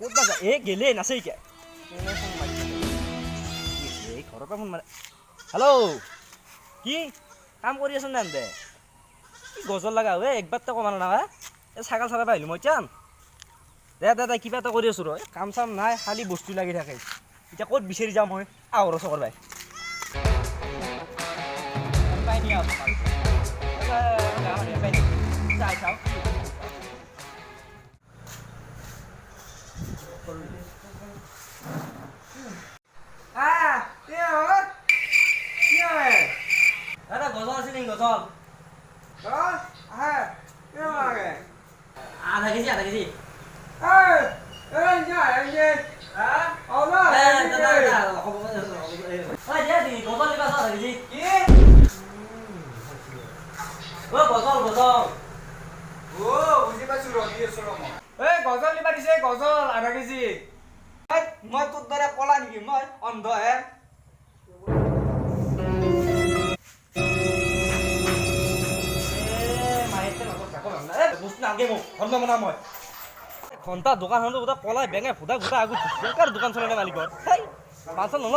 যায় এ গেলে ফোন মাৰিছে এই ঘৰৰ পৰা ফোন মাৰে। হেল্ল' কি কাম কৰি আছ নে এনতে? কি গজল লগা? হে একবাৰ তই কমা না এই ছাগাল চাৰাই আহিলোঁ, মই এতিয়া দে দে দে, কিবা এটা কৰি আছোঁ, ৰ। কাম চাম নাই, খালি বস্তু লাগি থাকে। এতিয়া ক'ত বিচাৰি যাম মই? আহ ৰ চকৰ বাই। পাই দিয়া চাই চাওঁ Ah, কি হ'ল? কি হয়? দাদা গজল আছে নেকি গজল অ', আহে। কি লাগে? আধা কেজি আধা কেজি এই, এই, ইঞ্জা, ইঞ্জা। হা? অলপ, ইঞ্জা। গজল দিবা আধা কেজি কি? অ গজল গজল অ', বুজি পাইছো ৰ, দি আছো ৰ মই। এই, গজল নিবা দিছে, গজল আধা কেজি। মই তোর দৰে কলা নেকি? মই অন্ধ হে। ঘণ্টা দোকান কলাই বেঙে ফুটা ঘুটা আগত দোকান চলে মালিকৰ? মাছ নল